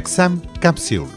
Exam capsule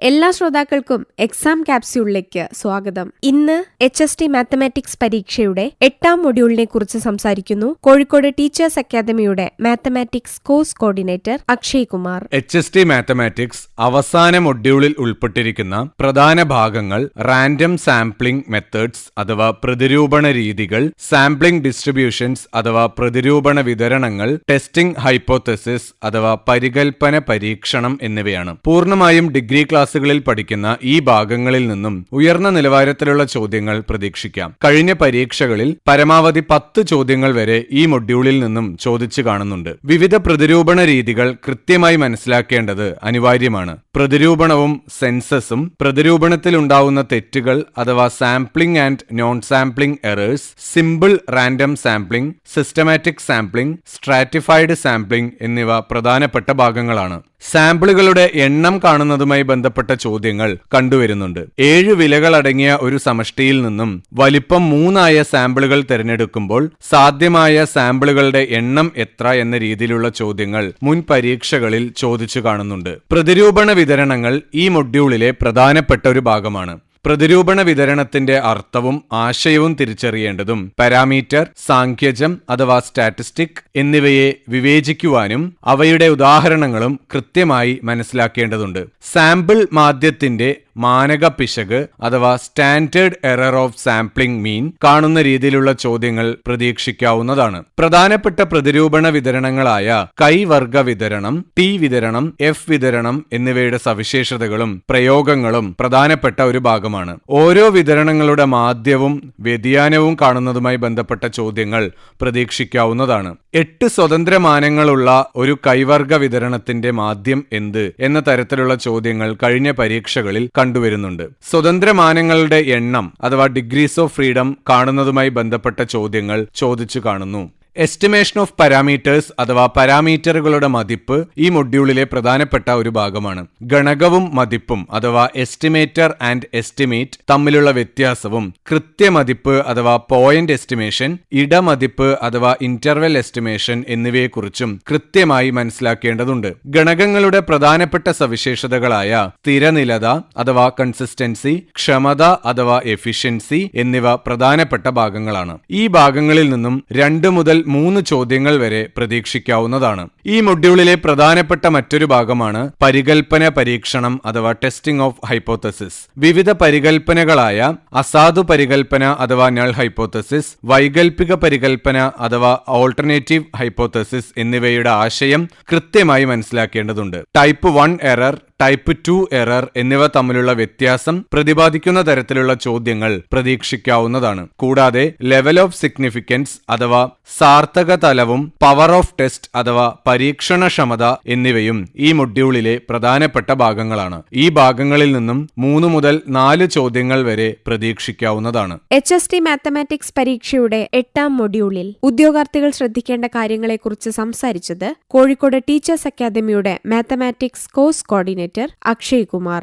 എല്ലാ ശ്രോതാക്കൾക്കും exam ക്യാപ്സ്യൂളിലേക്ക് സ്വാഗതം. ഇന്ന് എച്ച് എസ് ടി മാത്തമാറ്റിക്സ് പരീക്ഷയുടെ എട്ടാം മൊഡ്യൂളിനെ കുറിച്ച് സംസാരിക്കുന്നു കോഴിക്കോട് ടീച്ചേഴ്സ് അക്കാദമിയുടെ mathematics course coordinator Akshay Kumar H S T mathematics അവസാന മൊഡ്യൂളിൽ ഉൾപ്പെട്ടിരിക്കുന്ന പ്രധാന ഭാഗങ്ങൾ റാൻഡം സാമ്പിളിംഗ് മെത്തേഡ്സ് അഥവാ പ്രതിരൂപണ രീതികൾ സാമ്പിളിംഗ് ഡിസ്ട്രിബ്യൂഷൻസ് അഥവാ പ്രതിരൂപണ വിതരണങ്ങൾ ടെസ്റ്റിംഗ് ഹൈപ്പോത്തസിസ് അഥവാ പരികൽപ്പന പരീക്ഷണം എന്നിവയാണ്. പൂർണമായും ഡിഗ്രി ക്ലാസ്സുകളിൽ പഠിക്കുന്ന ഈ ഭാഗങ്ങളിൽ നിന്നും ഉയർന്ന നിലവാരത്തിലുള്ള ചോദ്യങ്ങൾ പ്രതീക്ഷിക്കാം. കഴിഞ്ഞ പരീക്ഷകളിൽ പരമാവധി പത്ത് ചോദ്യങ്ങൾ വരെ ഈ മൊഡ്യൂളിൽ നിന്നും ചോദിച്ചു കാണുന്നുണ്ട്. വിവിധ പ്രതിരൂപണ രീതികൾ കൃത്യമായി മനസ്സിലാക്കേണ്ടത് അനിവാര്യമാണ്. പ്രതിരൂപണവും സെൻസസും പ്രതിരൂപണത്തിൽ ഉണ്ടാവുന്ന തെറ്റുകൾ അഥവാ sampling and non sampling errors simple random sampling systematic sampling stratified sampling എന്നിവ പ്രധാനപ്പെട്ട ഭാഗങ്ങളാണ്. സാമ്പിളുകളുടെ എണ്ണം കാണുന്നതുമായി ബന്ധപ്പെട്ട ചോദ്യങ്ങൾ കണ്ടുവരുന്നുണ്ട്. ഏഴ് വിലകളടങ്ങിയ ഒരു സമഷ്ടിയിൽ നിന്നും വലിപ്പം മൂന്നായ സാമ്പിളുകൾ തിരഞ്ഞെടുക്കുമ്പോൾ സാധ്യമായ സാമ്പിളുകളുടെ എണ്ണം എത്ര എന്ന രീതിയിലുള്ള ചോദ്യങ്ങൾ മുൻ പരീക്ഷകളിൽ ചോദിച്ചു കാണുന്നുണ്ട്. പ്രതിരൂപണ വിതരണങ്ങൾ ഈ മൊഡ്യൂളിലെ പ്രധാനപ്പെട്ട ഒരു ഭാഗമാണ്. പ്രതിരൂപണ വിതരണത്തിന്റെ അർത്ഥവും ആശയവും തിരിച്ചറിയേണ്ടതും പാരാമീറ്റർ സാഖ്യജം അഥവാ സ്റ്റാറ്റിസ്റ്റിക് എന്നിവയെ വിവേചിക്കുവാനും അവയുടെ ഉദാഹരണങ്ങളും കൃത്യമായി മനസ്സിലാക്കേണ്ടതുണ്ട്. സാമ്പിൾ മാധ്യത്തിന്റെ മാനക പിശക് അഥവാ standard error of sampling mean കാണുന്ന രീതിയിലുള്ള ചോദ്യങ്ങൾ പ്രതീക്ഷിക്കാവുന്നതാണ്. പ്രധാനപ്പെട്ട പ്രതിരൂപണ വിതരണങ്ങളായ കൈവർഗ വിതരണം ടി വിതരണം എഫ് വിതരണം എന്നിവയുടെ സവിശേഷതകളും പ്രയോഗങ്ങളും പ്രധാനപ്പെട്ട ഒരു ഭാഗമാണ്. ഓരോ വിതരണങ്ങളുടെ മാധ്യവും വ്യതിയാനവും കാണുന്നതുമായി ബന്ധപ്പെട്ട ചോദ്യങ്ങൾ പ്രതീക്ഷിക്കാവുന്നതാണ്. എട്ട് സ്വതന്ത്ര മാനങ്ങളുള്ള ഒരു കൈവർഗ വിതരണത്തിന്റെ മാധ്യം എന്ത് എന്ന തരത്തിലുള്ള ചോദ്യങ്ങൾ കഴിഞ്ഞ പരീക്ഷകളിൽ കണ്ടുവരുന്നുണ്ട്. സ്വതന്ത്ര മാനങ്ങളുടെ എണ്ണം അഥവാ ഡിഗ്രീസ് ഓഫ് ഫ്രീഡം കാണുന്നതുമായി ബന്ധപ്പെട്ട ചോദ്യങ്ങൾ ചോദിച്ചു കാണുന്നു. എസ്റ്റിമേഷൻ ഓഫ് പാരാമീറ്റേഴ്സ് അഥവാ പാരാമീറ്ററുകളുടെ മതിപ്പ് ഈ മൊഡ്യൂളിലെ പ്രധാനപ്പെട്ട ഒരു ഭാഗമാണ്. ഗണകവും മതിപ്പും അഥവാ എസ്റ്റിമേറ്റർ ആൻഡ് എസ്റ്റിമേറ്റ് തമ്മിലുള്ള വ്യത്യാസവും കൃത്യമതിപ്പ് അഥവാ പോയിന്റ് എസ്റ്റിമേഷൻ ഇടമതിപ്പ് അഥവാ ഇന്റർവെൽ എസ്റ്റിമേഷൻ എന്നിവയെക്കുറിച്ചും കൃത്യമായി മനസ്സിലാക്കേണ്ടതുണ്ട്. ഗണകങ്ങളുടെ പ്രധാനപ്പെട്ട സവിശേഷതകളായ സ്ഥിരനിലത അഥവാ കൺസിസ്റ്റൻസി ക്ഷമത അഥവാ എഫിഷ്യൻസി എന്നിവ പ്രധാനപ്പെട്ട ഭാഗങ്ങളാണ്. ഈ ഭാഗങ്ങളിൽ നിന്നും രണ്ട് മുതൽ മൂന്ന് ചോദ്യങ്ങൾ വരെ പ്രതീക്ഷിക്കാവുന്നതാണ്. ഈ മൊഡ്യൂളിലെ പ്രധാനപ്പെട്ട മറ്റൊരു ഭാഗമാണ് പരികൽപ്പന പരീക്ഷണം അഥവാ ടെസ്റ്റിംഗ് ഓഫ് ഹൈപ്പോത്തസിസ് വിവിധ പരികൽപ്പനകളായ അസാധു പരികൽപ്പന അഥവാ നൾ ഹൈപ്പോത്തസിസ് വൈകൽപിക പരികൽപ്പന അഥവാ ഓൾട്ടർനേറ്റീവ് ഹൈപ്പോത്തസിസ് എന്നിവയുടെ ആശയം കൃത്യമായി മനസ്സിലാക്കേണ്ടതുണ്ട്. Type one error type two error എന്നിവ തമ്മിലുള്ള വ്യത്യാസം പ്രതിപാദിക്കുന്ന തരത്തിലുള്ള ചോദ്യങ്ങൾ പ്രതീക്ഷിക്കാവുന്നതാണ്. കൂടാതെ ലെവൽ ഓഫ് സിഗ്നിഫിക്കൻസ് അഥവാ സാർത്ഥക തലവും പവർ ഓഫ് ടെസ്റ്റ് അഥവാ പരീക്ഷണക്ഷമത എന്നിവയും ഈ മൊഡ്യൂളിലെ പ്രധാനപ്പെട്ട ഭാഗങ്ങളാണ്. ഈ ഭാഗങ്ങളിൽ നിന്നും മൂന്ന് മുതൽ നാല് ചോദ്യങ്ങൾ വരെ പ്രതീക്ഷിക്കാവുന്നതാണ്. എച്ച് എസ് ടി മാത്തമാറ്റിക്സ് പരീക്ഷയുടെ എട്ടാം മൊഡ്യൂളിൽ ഉദ്യോഗാർത്ഥികൾ ശ്രദ്ധിക്കേണ്ട കാര്യങ്ങളെക്കുറിച്ച് സംസാരിച്ചത് കോഴിക്കോട് ടീച്ചേഴ്സ് അക്കാദമിയുടെ mathematics course coordinator Akshay Kumar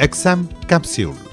exam capsule